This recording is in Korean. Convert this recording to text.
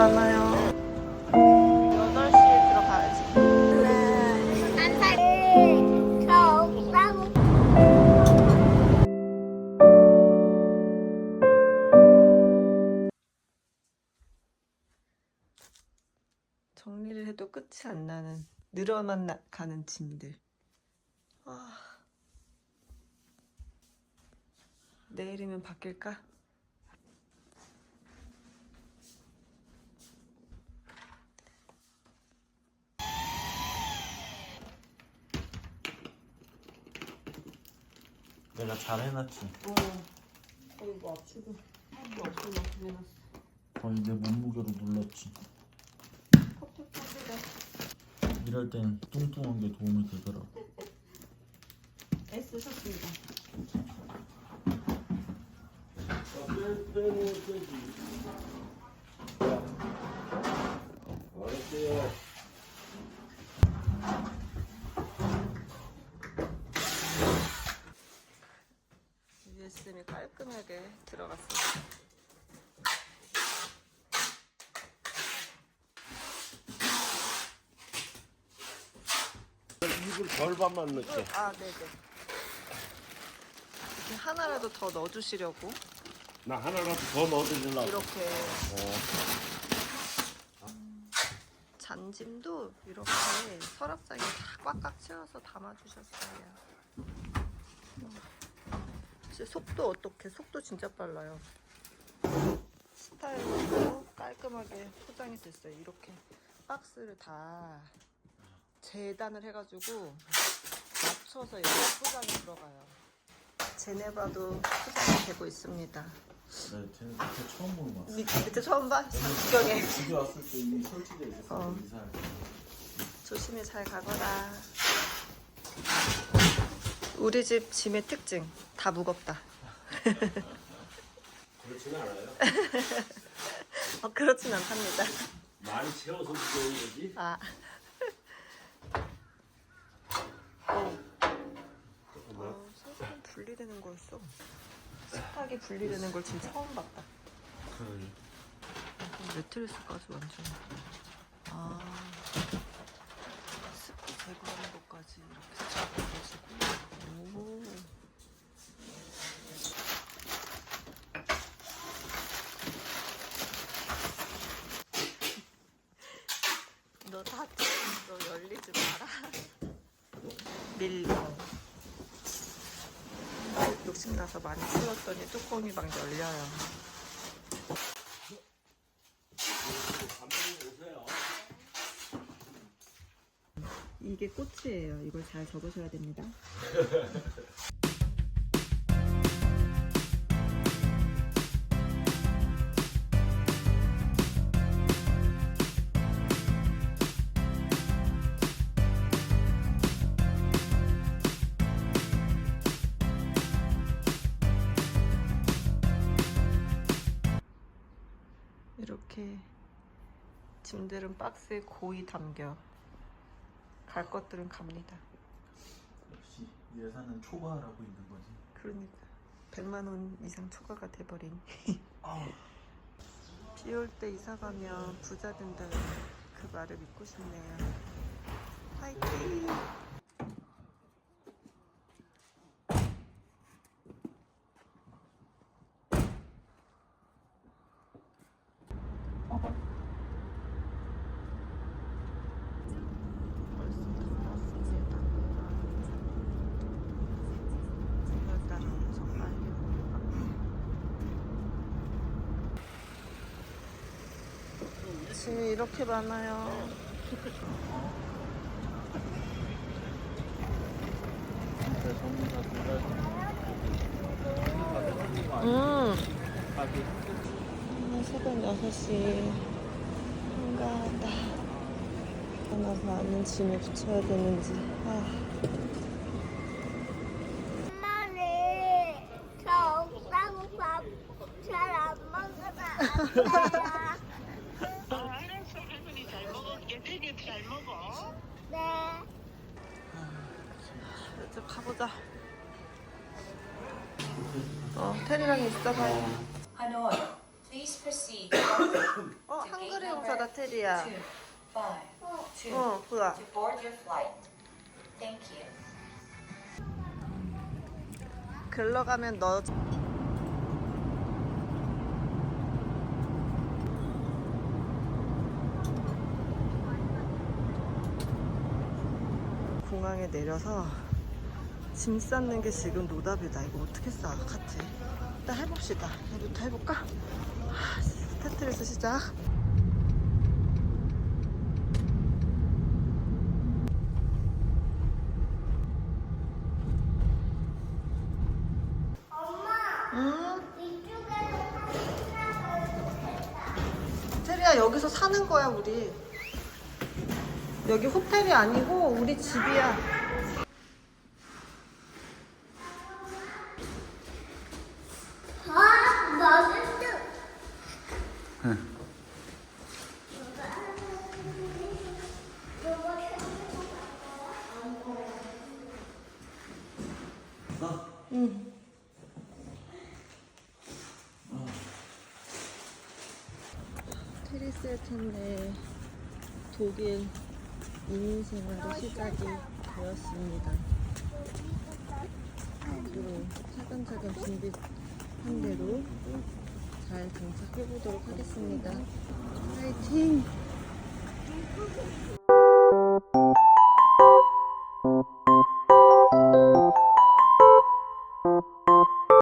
많아요. 8시에 들어가야지. 정리를 해도 끝이 안 나는 늘어만 나- 가는 짐들. 아. 내일이면 바뀔까? 내가 잘 해놨지. 어. 어이구 아프고 한도 없을 만큼 해놨어. 거의 내 몸무게로 눌렀지. 컵컵컵이다. 이럴 땐 뚱뚱한 게 도움이 되더라고. 애쓰셨습니다. USM이 깔끔하게 들어갔습니다. 이불 절반만 넣게. 아, 네네. 이렇게 하나라도 더 넣어주시려고 나 하나라도 더 넣어드리려고. 이렇게 어. 잔짐도 이렇게 서랍장에 다 꽉꽉 채워서 담아주셨어요. 진짜 속도 어떻게? 속도 진짜 빨라요. 스타일도 깔끔하게 포장이 됐어요. 이렇게 박스를 다 재단을 해가지고 맞춰서 이렇게 포장이 들어가요. 제네바도 포장이 되고 있습니다. 네, 쟤는 그때 처음 보는 거 같아. 밑, 밑에 처음 봐? 구경해. 집에 왔을 때 이미 설치돼 있었어. 어. 이사할 조심히 잘 가거라. 우리 집 짐의 특징 다 무겁다. 그렇지는 않아요. 어, 그렇진 않답니다. 많이 채워서 무거운 거지. 아. 어, 소금 분리되는 거였어. 식탁이 분리되는 걸 지금 처음 봤다. 그래. 매트리스까지 완전. 아. 습기 제거하는 것까지 이렇게 잡아가지고. 오. 너 닫혀. 너 열리지 마라. 밀려. 욕심나서 많이 치웠더니 뚜껑이 막 열려요. 이게 꽃이에요. 이걸 잘 접으셔야 됩니다. 짐들은 박스에 고이 담겨 갈 것들은 갑니다. 역시 예산은 초과하라고 있는 거지. 그러니까 100만 원 이상 초과가 돼버린. 아, 비올 때 이사 가면 부자 된다는 그 말을 믿고 싶네요. 화이팅! 벌써 버스지에 오늘따라 엄청 빨리 짐이 이렇게 많아요. 음. 오늘 새벽 6시 한가하다. 하나 많은 짐을 붙여야 되는지. 아, 엄마는 저 오빠는 밥잘안 먹어서 안 이제 가보자. 어, 테리랑 있어봐요. Hanoi. Please proceed 어, 한글의 용사다, 테리야. 어, 뭐야. to board your flight. Thank you. 글러 가면 너. 공항에 내려서 짐 쌓는 게 지금 노답이다. 이거 어떻게 쌓아, 카트? 일단 해봅시다. 이부터 해볼까? 하, 스타트에서 시작. 테리야 여기서 사는 거야 우리 여기 호텔이 아니고 우리 집이야 응. 테리스일 텐데 독일 이민 생활이 시작이 되었습니다. 앞으로 차근차근 준비한 대로 잘 정착해 보도록 하겠습니다. 파이팅!